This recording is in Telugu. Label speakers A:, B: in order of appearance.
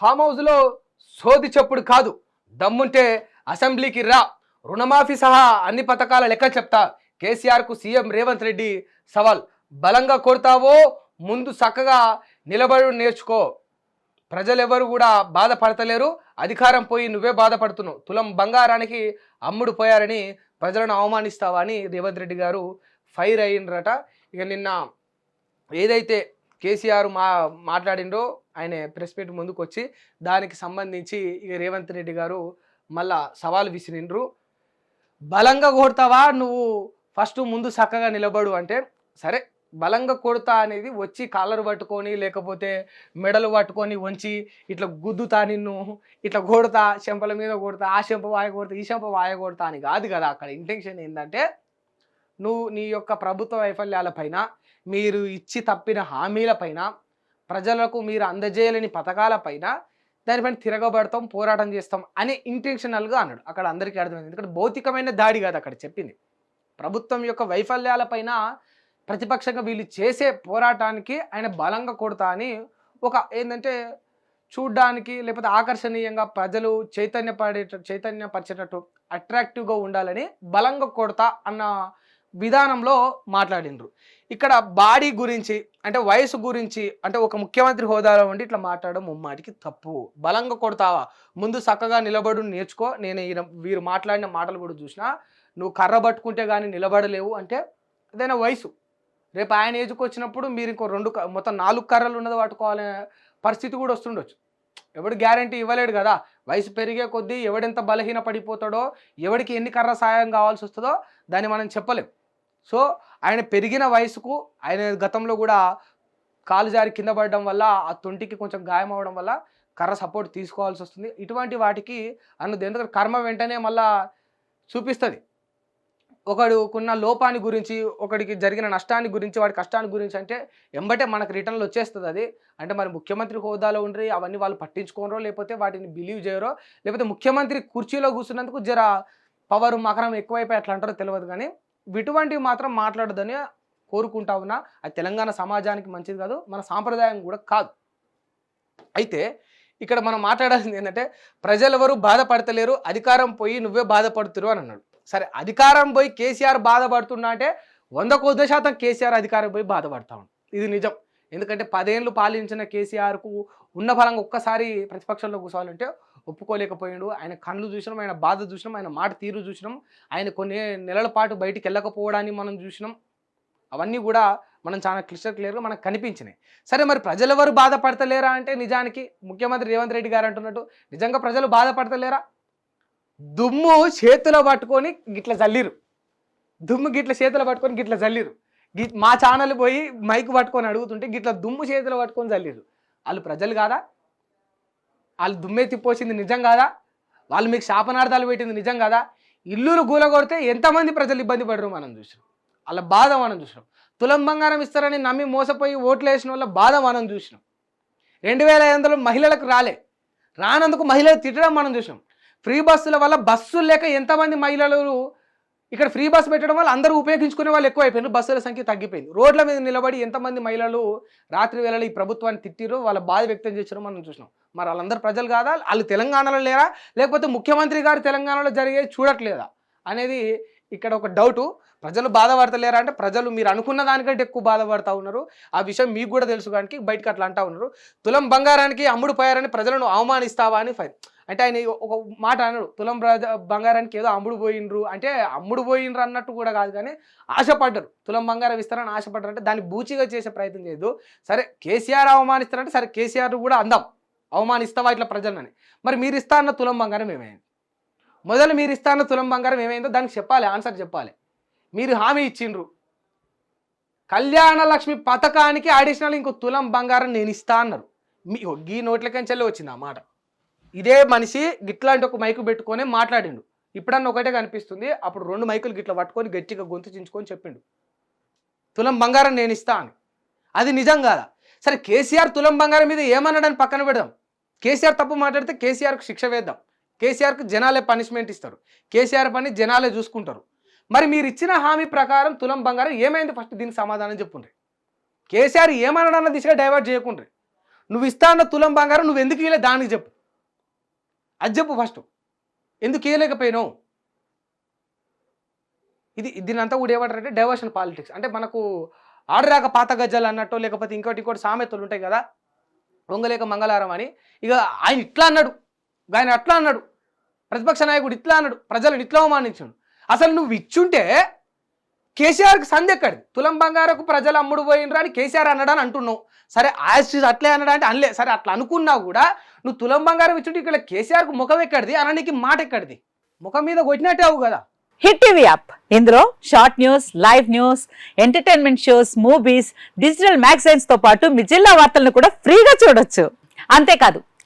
A: ఫామ్ హౌస్లో సోది చెప్పుడు కాదు. దమ్ముంటే అసెంబ్లీకి రా. రుణమాఫీ సహా అన్ని పథకాల లెక్క చెప్తా. కేసీఆర్కు సీఎం రేవంత్ రెడ్డి సవాల్. బలంగా కొడతావో ముందు చక్కగా నిలబడి నేర్చుకో. ప్రజలెవరు కూడా బాధపడతలేరు. అధికారం పోయి నువ్వే బాధపడుతున్నావు. తులం బంగారానికి అమ్ముడు పోయారని ప్రజలను అవమానిస్తావా అని రేవంత్ రెడ్డి గారు ఫైర్ అయ్యిండ్రట ఇక నిన్న ఏదైతే కేసీఆర్ మా మాట్లాడిండో ఆయన ప్రెస్ మీట్ ముందుకు వచ్చి దానికి సంబంధించి ఇక రేవంత్ రెడ్డి గారు మళ్ళా సవాలు విసిరిండ్రు. బలంగా కొడతావా? నువ్వు ఫస్ట్ ముందు చక్కగా నిలబడు అంటే సరే బలంగా కొడతా అనేది వచ్చి కాలర్ పట్టుకొని లేకపోతే మెడలు పట్టుకొని వంచి ఇట్లా గుద్దుతా నిన్ను ఇట్లా కొడతా చెంపల మీద కొడతా ఆ చెంప వాయ కొడతా ఈ చెంప వాయ కొడతా అని కాదు కదా అక్కడ ఇంటెన్షన్ ఏంటంటే నువ్వు నీ యొక్క ప్రభుత్వ వైఫల్యాలపైన మీరు ఇచ్చి తప్పిన హామీలపైన ప్రజలకు మీరు అందజేయలేని పథకాలపైన దానిపైన తిరగబడతాం పోరాటం చేస్తాం అనే ఇంటెన్షనల్గా అన్నాడు. అక్కడ అందరికీ అర్థమైంది. ఎందుకంటే భౌతికమైన దాడి కాదు అక్కడ చెప్పింది. ప్రభుత్వం యొక్క వైఫల్యాలపైన ప్రతిపక్షంగా వీళ్ళు చేసే పోరాటానికి ఆయన బలంగా కొడతా అని ఒక ఏంటంటే చూడ్డానికి లేకపోతే ఆకర్షణీయంగా ప్రజలు చైతన్యపడే చైతన్యపరిచేటట్టు అట్రాక్టివ్గా ఉండాలని బలంగా కొడతా అన్న విధానంలో మాట్లాడినరు ఇక్కడ బాడీ గురించి అంటే వయసు గురించి అంటే ఒక ముఖ్యమంత్రి హోదాలో ఉండి ఇట్లా మాట్లాడడం ముమ్మాటికి తప్పు. బలంగా కొడతావా? ముందు చక్కగా నిలబడు నేర్చుకో. నేను ఈయన వీరు మాట్లాడిన మాటలు కూడా చూసినా నువ్వు కర్ర పట్టుకుంటే కానీ నిలబడలేవు అంటే ఏదైనా వయసు. రేపు ఆయన ఏజ్కి వచ్చినప్పుడు మీరు ఇంకో రెండు క- మొత్తం నాలుగు కర్రలు ఉన్నది పట్టుకోవాలనే పరిస్థితి కూడా వస్తుండొచ్చు. ఎవడు గ్యారంటీ ఇవ్వలేడు కదా? వయసు పెరిగే కొద్దీ ఎవడెంత బలహీన పడిపోతాడో ఎవడికి ఎన్ని కర్ర సాయం కావాల్సి వస్తుందో దాన్ని మనం చెప్పలేం. సో ఆయన పెరిగిన వయసుకు ఆయన గతంలో కూడా కాలు జారి కింద పడడం వల్ల ఆ తొంటికి కొంచెం గాయం అవడం వల్ల కర్ర సపోర్ట్ తీసుకోవాల్సి వస్తుంది. ఇటువంటి వాటికి అన్నది ఎందుకంటే కర్మ వెంటనే మళ్ళా చూపిస్తుంది. ఒకడుకున్న లోపాన్ని గురించి ఒకడికి జరిగిన నష్టాన్ని గురించి వాడి కష్టాన్ని గురించి అంటే ఎంబటే మనకు రిటర్న్లు వచ్చేస్తుంది అది. అంటే మరి ముఖ్యమంత్రి హోదాలో ఉండి అవన్నీ వాళ్ళు పట్టించుకోరో లేకపోతే వాటిని బిలీవ్ చేయరో లేకపోతే ముఖ్యమంత్రి కుర్చీలో కూర్చున్నందుకు జర పవర్ మకరం ఎక్కువైపోయి అట్లా అంటారో తెలియదు కానీ ఇటువంటివి మాత్రం మాట్లాడదని కోరుకుంటా ఉన్నా. అది తెలంగాణ సమాజానికి మంచిది కాదు మన సాంప్రదాయం కూడా కాదు. అయితే ఇక్కడ మనం మాట్లాడాల్సింది ఏంటంటే ప్రజలెవరు బాధపడతలేరు అధికారం పోయి నువ్వే బాధపడుతురు అని అన్నాడు. సరే అధికారం పోయి కేసీఆర్ బాధపడుతున్నా అంటే వంద కొద్ది శాతం కేసీఆర్ అధికారం పోయి బాధపడతా ఉన్నాడు ఇది నిజం. ఎందుకంటే పదేళ్ళు పాలించిన కేసీఆర్కు ఉన్న ఫలంగా ఒక్కసారి ప్రతిపక్షంలో కూర్చోవాలంటే ఒప్పుకోలేకపోయాడు. ఆయన కళ్ళు చూసినాం ఆయన బాధ చూసినాం ఆయన మాట తీరు చూసినాం. ఆయన కొన్ని నెలల పాటు బయటికి వెళ్ళకపోవడాన్ని మనం చూసినాం. అవన్నీ కూడా మనం చాలా క్లిస్టర్ క్లియర్గా మనకు కనిపించినాయి. సరే మరి ప్రజలెవరు బాధపడతలేరా అంటే నిజానికి ముఖ్యమంత్రి రేవంత్ రెడ్డి గారు అంటున్నట్టు నిజంగా ప్రజలు బాధపడతలేరా? దుమ్ము చేతిలో పట్టుకొని గిట్ల జల్లిరు దుమ్ము గిట్ల చేతిలో పట్టుకొని గిట్ల జల్లిరు గి- మా ఛానల్ పోయి మైక్ పట్టుకొని అడుగుతుంటే గిట్ల దుమ్ము చేతిలో పట్టుకొని జల్లిరు వాళ్ళు ప్రజలు కాదా? వాళ్ళు దుమ్మే తిప్పొచ్చింది నిజం కాదా? వాళ్ళు మీకు శాపనార్థాలు పెట్టింది నిజం కాదా? ఇల్లులు గూలగొడితే ఎంతమంది ప్రజలు ఇబ్బంది పడరు మనం చూసినాం. వాళ్ళ బాధ మనం చూసినాం. తులం బంగారం ఇస్తారని నమ్మి మోసపోయి ఓట్లు వేసిన వాళ్ళ బాధ మనం చూసినాం. రెండు వేల ఐదు వందలు మహిళలకు రాలే. రానందుకు మహిళలు తిట్టడం మనం చూసినాం. ఫ్రీ బస్సుల వల్ల బస్సులు లేక ఎంతమంది మహిళలు ఇక్కడ ఫ్రీ బస్ పెట్టడం వల్ల అందరూ ఉపయోగించుకునే వాళ్ళు ఎక్కువైపోయినారు. బస్సుల సంఖ్య తగ్గిపోయింది. రోడ్ల మీద నిలబడి ఎంతమంది మహిళలు రాత్రి వేళలో ఈ ప్రభుత్వాన్ని తిట్టిరో వాళ్ళ బాధ వ్యక్తం చేసారో మనం చూసినాం. మరి వాళ్ళందరూ ప్రజలు కాదా? వాళ్ళు తెలంగాణలో లేరా? లేకపోతే ముఖ్యమంత్రి గారు తెలంగాణలో జరిగేది చూడట్లేదా? అనేది ఇక్కడ ఒక డౌటు. ప్రజలు బాధపడతలేరా అంటే ప్రజలు మీరు అనుకున్న దానికంటే ఎక్కువ బాధపడతా ఉన్నారు. ఆ విషయం మీకు కూడా తెలుసు కానీ బయటకు అట్లా అంటా ఉన్నారు. తులం బంగారానికి అమ్ముడు పోయారని ప్రజలను అవమానిస్తావా అని ఫైన్ అంటే ఆయన ఒక మాట అన్నాడు తులం బంగారానికి ఏదో అమ్ముడు పోయిండ్రు. అంటే అమ్ముడు పోయిండ్రు అన్నట్టు కూడా కాదు కానీ ఆశపడ్డరు. తులం బంగారం ఇస్తారని ఆశపడ్డారు. అంటే దాన్ని బూచిగా చేసే ప్రయత్నం చేయదు సరే కేసీఆర్ అవమానిస్తారంటే సరే కేసీఆర్ కూడా అందాం. అవమానిస్తావా ఇట్లా ప్రజలని? మరి మీరు ఇస్తా అన్న తులం బంగారం ఏమైంది? మొదలు మీరు ఇస్తా అన్న తులం బంగారం ఏమైందో దానికి చెప్పాలి ఆన్సర్ చెప్పాలి. మీరు హామీ ఇచ్చిండ్రు. కళ్యాణ లక్ష్మి పథకానికి అడిషనల్ ఇంకో తులం బంగారం నేను ఇస్తా అన్నారు. మీ ఈ నోట్లకెంచెల్లి వచ్చింది ఆ మాట. ఇదే మనిషి గిట్లాంటి ఒక మైకు పెట్టుకొని మాట్లాడిండు. ఇప్పుడన్నా ఒకటే కనిపిస్తుంది. అప్పుడు రెండు మైకులు గిట్ల పట్టుకొని గట్టిగా గొంతు చించుకొని చెప్పిండు. తులం బంగారం నేను ఇస్తా అని. అది నిజం కాదా? సరే కేసీఆర్ తులం బంగారం మీద ఏమన్నాడని పక్కన పెడదాం. కేసీఆర్ తప్పు మాట్లాడితే కేసీఆర్కు శిక్ష వేద్దాం. కేసీఆర్కు జనాలే పనిష్మెంట్ ఇస్తారు. కేసీఆర్ పని జనాలే చూసుకుంటారు. మరి మీరు ఇచ్చిన హామీ ప్రకారం తులం బంగారం ఏమైంది ఫస్ట్ దీనికి సమాధానం చెప్పుండ్రి? కేసీఆర్ ఏమన్నాడన్న దిశగా డైవర్ట్ చేయకుండ్రి. నువ్వు ఇస్తా అన్న తులం బంగారం నువ్వు ఎందుకు ఇవ్వలే దానికి చెప్పు. అది చెప్పు ఫస్ట్ ఎందుకు ఇవ్వలేకపోయినావు ఇది దీని అంతా కూడా ఏమంటారంటే డైవర్షన్ పాలిటిక్స్ అంటే మనకు ఆడరాక పాత గజ్జలు అన్నట్టు లేకపోతే ఇంకోటి ఇంకోటి సామెతలు ఉంటాయి కదా. వంగలేక మంగళారం అని. ఇక ఆయన ఇట్లా అన్నాడు. ఆయన అట్లా అన్నాడు. ప్రతిపక్ష నాయకుడు ఇట్లా అన్నాడు. ప్రజలను ఇట్లా అవమానించాడు. అసలు నువ్వు ఇచ్చుంటే కేసీఆర్కి సంధి ఎక్కడిది తులం బంగారకు ప్రజలు అమ్ముడు పోయినరా అని కేసీఆర్ అన్నాడని అని అంటున్నావు. సరే ఆశీస్ అట్లే అన్నాడు అంటే అనలే. సరే అట్లా అనుకున్నా కూడా నువ్వు తులం బంగారం ఇచ్చుంటే ఇక్కడ కేసీఆర్కు ముఖం ఎక్కడిది? అనడానికి మాట ఎక్కడిది? ముఖం మీద కొట్టినట్టే అవు కదా.
B: Hit TV app. ఇందులో short news live news entertainment shows movies digital మ్యాగజైన్స్తో పాటు మీ జిల్లా వార్తలను కూడా ఫ్రీగా చూడొచ్చు. అంతేకాదు